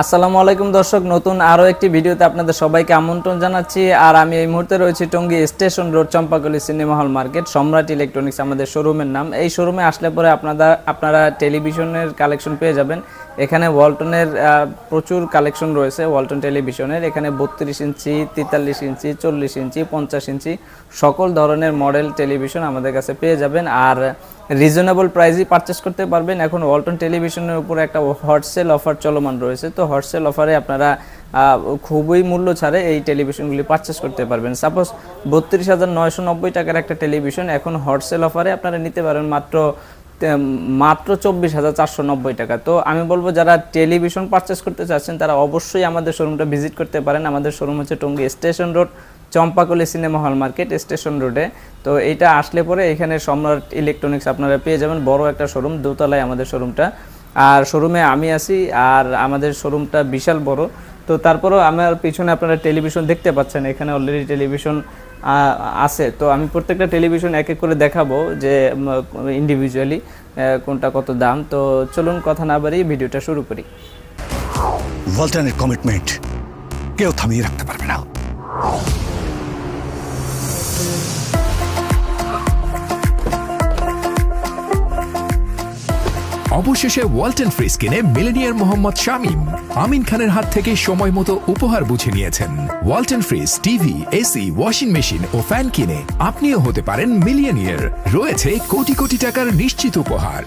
আসসালামু আলাইকুম দর্শক, নতুন আরও একটি ভিডিওতে আপনাদের সবাইকে আমন্ত্রণ জানাচ্ছি। আর আমি এই মুহূর্তে রয়েছি Tongi station road, Champakali cinema hall market, Samrat electronics আমাদের শোরুমের নাম। এই শোরুমে আসলে পরে আপনারা আপনারা টেলিভিশনের কালেকশন পেয়ে যাবেন। এখানে ওয়ালটনের প্রচুর কালেকশন রয়েছে ওয়ালটন টেলিভিশনের। এখানে বত্রিশ ইঞ্চি, তেতাল্লিশ ইঞ্চি, চল্লিশ ইঞ্চি, পঞ্চাশ ইঞ্চি, সকল ধরনের মডেল টেলিভিশন আমাদের কাছে পেয়ে যাবেন। আর রিজনেবল প্রাইসই পারচেস করতে পারবেন। এখন ওয়ালটন টেলিভিশনের উপরে একটা হটসেল অফার চলমান রয়েছে। তো হটসেল অফারে আপনারা খুবই মূল্য ছাড়ে এই টেলিভিশনগুলি পারচেস করতে পারবেন। সাপোজ বত্রিশ হাজার নয়শো নব্বই টাকার একটা টেলিভিশন এখন হটসেল অফারে আপনারা নিতে পারেন মাত্র মাত্র চব্বিশ হাজার চারশো নব্বই টাকা। তো আমি বলব, যারা টেলিভিশন পারচেস করতে চাচ্ছেন, তারা অবশ্যই আমাদের শোরুমটা ভিজিট করতে পারেন। আমাদের শোরুম হচ্ছে Tongi station road. Champakali cinema hall market, station রোডে। তো এইটা আসলে পরে এখানে সম্রাট ইলেকট্রনিক্স আপনারা পেয়ে যাবেন। বড় একটা শোরুম দোতলায় আমাদের শোরুমটা আর শোরুমে আমি আছি আর আমাদের শোরুমটা বিশাল বড়। তো তারপরেও আমার পিছনে আপনারা টেলিভিশন দেখতে পাচ্ছেন, এখানে অলরেডি টেলিভিশন আছে। তো আমি প্রত্যেকটা টেলিভিশন এক এক করে দেখাবো যে ইন্ডিভিজুয়ালি কোনটা কত দাম। তো চলুন কথা না বাড়িয়ে ভিডিওটা শুরু করি। কমিটমেন্ট কেউ থামিয়ে রাখতে পারবে না। অবশেষে ওয়ালটন ফ্রিজ কিনে মিলেনিয়ার মোহাম্মদ শামীম, আমিন খানের হাত থেকে সময় মতো উপহার বুঝে নিয়েছেন। Walton fridge, TV, AC, washing machine ও ফ্যান কিনে আপনিও হতে পারেন মিলিয়নিয়ার। রয়েছে কোটি কোটি টাকার নিশ্চিত উপহার।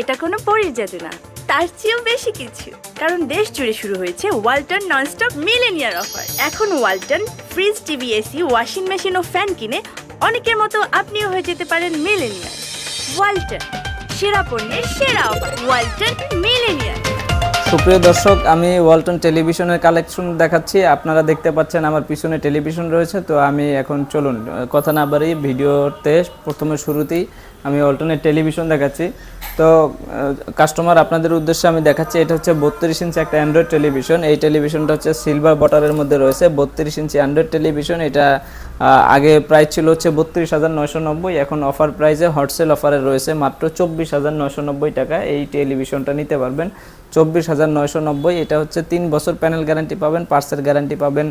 এটা কোনো পরিজাতি না। তার চেয়েও বেশি কিছু। কারণ দেশ জুড়ে শুরু হয়েছে ওয়ালটন ননস্টপ মিলেনিয়ার অফার। এখন Walton fridge, TV, AC, washing machine ও ফ্যান কিনে অনেকের মতো আপনিও হয়ে যেতে পারেন মিলেনিয়ার ওয়ালটন, সেরা পণ্যের সেরা অফার। ওয়ালটন মিলেনিয়ার সুপ্রিয় দর্শক, আমি ওয়ালটন টেলিভিশনের কালেকশন দেখাচ্ছি। আপনারা দেখতে পাচ্ছেন আমার পিছনে টেলিভিশন রয়েছে, তো আমি এখন চলুন, কথা না বাড়ি ভিডিওতে প্রথমে শুরুতেই আমি ওয়ালটনের টেলিভিশন দেখাচ্ছি। তো কাস্টমার আপনাদের উদ্দেশ্যে আমি দেখাচ্ছি, এটা হচ্ছে বত্রিশ ইঞ্চি একটা অ্যান্ড্রয়েড টেলিভিশন। এই টেলিভিশনটা হচ্ছে সিলভার বটারের মধ্যে রয়েছে, বত্রিশ ইঞ্চি অ্যান্ড্রয়েড টেলিভিশন। এটা আগে প্রাইস ছিল হচ্ছে বত্রিশ হাজার নয়শো নব্বই, এখন অফার প্রাইসে হটসেল অফারে রয়েছে মাত্র চব্বিশ হাজার নয়শো নব্বই টাকা এই টেলিভিশনটা নিতে পারবেন। চব্বিশ হাজার নয়শো নব্বই, এটা হচ্ছে তিন বছর প্যানেল গ্যারান্টি পাবেন পার্সেল গ্যারান্টি পাবেন,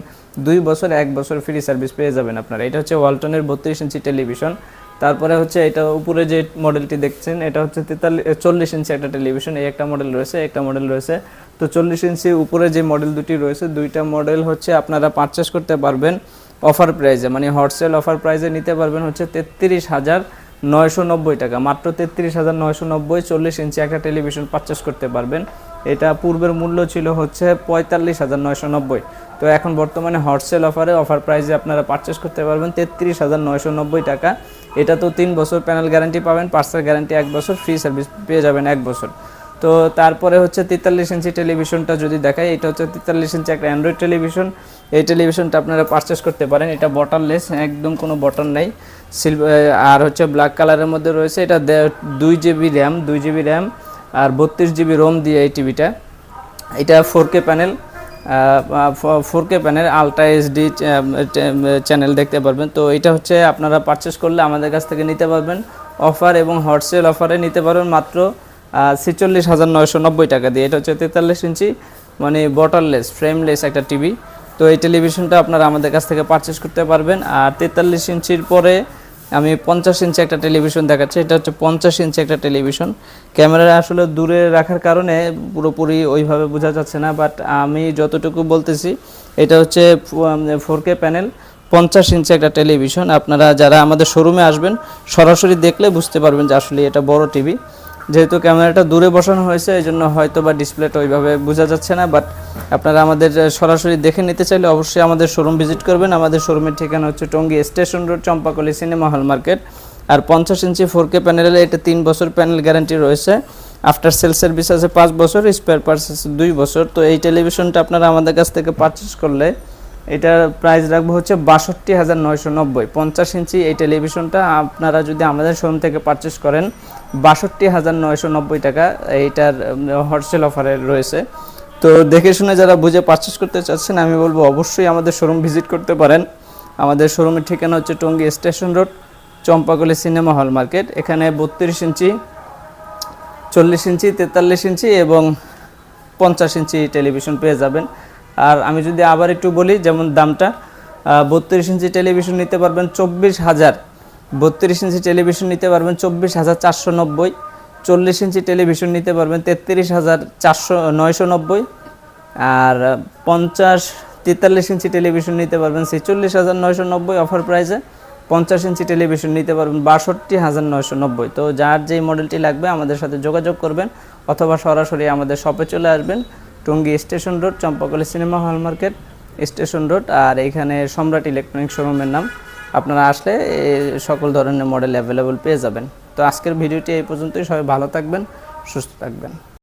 দুই বছর, এক বছর ফ্রি সার্ভিস পেয়ে যাবেন আপনারা। এটা হচ্ছে ওয়ালটনের বত্রিশ ইঞ্চি টেলিভিশন তারপরে হচ্ছে এটা উপরে যে মডেলটি দেখছেন, এটা হচ্ছে তেতাল্লিশ চল্লিশ ইঞ্চি একটা টেলিভিশন এই একটা মডেল রয়েছে একটা মডেল রয়েছে। তো চল্লিশ ইঞ্চি উপরে যে মডেল দুটি রয়েছে, দুইটা মডেল হচ্ছে আপনারা পারচেস করতে পারবেন অফার প্রাইজে মানে হটসেল অফার প্রাইজে নিতে পারবেন হচ্ছে তেত্রিশ হাজার নয়শো নব্বই টাকা। মাত্র তেত্রিশ হাজার নয়শো নব্বই, চল্লিশ ইঞ্চি একটা টেলিভিশন পারচেস করতে পারবেন। এটা পূর্বের মূল্য ছিল হচ্ছে পঁয়তাল্লিশ হাজার নয়শো নব্বই। তো এখন বর্তমানে হটসেল অফারে অফার প্রাইসে আপনারা পারচেস করতে পারবেন তেত্রিশ হাজার নয়শো নব্বই টাকা। এটা তো তিন বছর প্যানেল গ্যারান্টি পাবেন পার্সেল গ্যারান্টি এক বছর ফ্রি সার্ভিস পেয়ে যাবেন এক বছর। তো তারপরে হচ্ছে তেতাল্লিশ ইঞ্চি টেলিভিশনটা যদি দেখায় এটা হচ্ছে তেতাল্লিশ ইঞ্চি একটা অ্যান্ড্রয়েড টেলিভিশন। এই টেলিভিশনটা আপনারা পারচেস করতে পারেন। এটা বটনলেস একদম কোনো বটন নেই। সিলভার আর হচ্ছে ব্ল্যাক কালারের মধ্যে রয়েছে। এটা দুই জিবি র্যাম দুই জিবি র্যাম আর বত্রিশ জিবি রোম দিয়ে এই টিভিটা। এটা four K panel four K panel ultra HD channel দেখতে পারবেন। তো এটা হচ্ছে আপনারা পারচেস করলে আমাদের কাছ থেকে নিতে পারবেন। অফার এবং হটসেল অফারে নিতে পারবেন মাত্র ছেচল্লিশ হাজার নয়শো নব্বই টাকা দিয়ে। এটা হচ্ছে তেতাল্লিশ ইঞ্চি মানে বটারলেস ফ্রেমলেস একটা টিভি তো এই টেলিভিশনটা আপনারা আমাদের কাছ থেকে পারচেস করতে পারবেন। আর তেতাল্লিশ ইঞ্চির পরে আমি পঞ্চাশ ইঞ্চি একটা টেলিভিশন দেখাচ্ছি, এটা হচ্ছে পঞ্চাশ ইঞ্চি একটা টেলিভিশন ক্যামেরা আসলে দূরে রাখার কারণে পুরোপুরি ওইভাবে বোঝা যাচ্ছে না বাট আমি যতটুকু বলতেছি, এটা হচ্ছে ফোর কে প্যানেল পঞ্চাশ ইঞ্চি একটা টেলিভিশন আপনারা যারা আমাদের শোরুমে আসবেন, সরাসরি দেখলে বুঝতে পারবেন যে আসলে এটা বড় টিভি যেহেতু ক্যামেরাটা দূরে বসানো হয়েছে এই জন্য হয়তো বা ডিসপ্লেটা ওইভাবে বোঝা যাচ্ছে না বাট আপনারা আমাদের সরাসরি দেখে নিতে চাইলে অবশ্যই আমাদের শোরুম ভিজিট করবেন। আমাদের শোরুমের ঠিকানা হচ্ছে Tongi station road, Champakali cinema hall market. আর পঞ্চাশ ইঞ্চি ফোর কে প্যানেলে এটা তিন বছর প্যানেল গ্যারান্টি রয়েছে। আফটার সেল সার্ভিস আছে পাঁচ বছর স্পেয়ার পার্টস আছে দুই বছর। তো এই টেলিভিশনটা আপনারা আমাদের কাছ থেকে পারচেস করলে এটার প্রাইস রাখব হচ্ছে বাষট্টি হাজার নয়শো নব্বই। পঞ্চাশ ইঞ্চি এই টেলিভিশনটা আপনারা যদি আমাদের শোরুম থেকে পারচেস করেন, বাষট্টি হাজার নয়শো নব্বই টাকা এইটার হোলসেল অফারে রয়েছে। তো দেখে শুনে যারা বুঝে পারচেস করতে চাচ্ছেন, আমি বলব অবশ্যই আমাদের শোরুম ভিজিট করতে পারেন। আমাদের শোরুমের ঠিকানা হচ্ছে Tongi station road, Champakali cinema hall market এখানে বত্রিশ ইঞ্চি, চল্লিশ ইঞ্চি, তেতাল্লিশ ইঞ্চি এবং পঞ্চাশ ইঞ্চি টেলিভিশন পেয়ে যাবেন। আর আমি যদি আবার একটু বলি, যেমন দামটা বত্রিশ ইঞ্চি টেলিভিশন নিতে পারবেন চব্বিশ হাজার। বত্রিশ ইঞ্চি টেলিভিশন নিতে পারবেন চব্বিশ হাজার চারশো নব্বই। চল্লিশ ইঞ্চি টেলিভিশন নিতে পারবেন, তেত্রিশ হাজার চারশো, নয়শো নব্বই। আর পঞ্চাশ, তেতাল্লিশ ইঞ্চি টেলিভিশন নিতে পারবেন, ছেচল্লিশ হাজার নয়শো নব্বই অফার প্রাইসে। পঞ্চাশ ইঞ্চি টেলিভিশন নিতে পারবেন, বাষট্টি হাজার নয়শো নব্বই। তো যার যেই মডেলটি লাগবে আমাদের সাথে যোগাযোগ করবেন, অথবা সরাসরি আমাদের শপে চলে আসবেন, Tongi station road, Champakali cinema hall market station road, আর এখানে সম্রাট ইলেকট্রনিক শোরুমের নাম। আপনারা আসলে সকল ধরনের মডেল অ্যাভেলেবল পেয়ে যাবেন। তো আজকের ভিডিওটি এই পর্যন্তই। সবাই ভালো থাকবেন সুস্থ থাকবেন।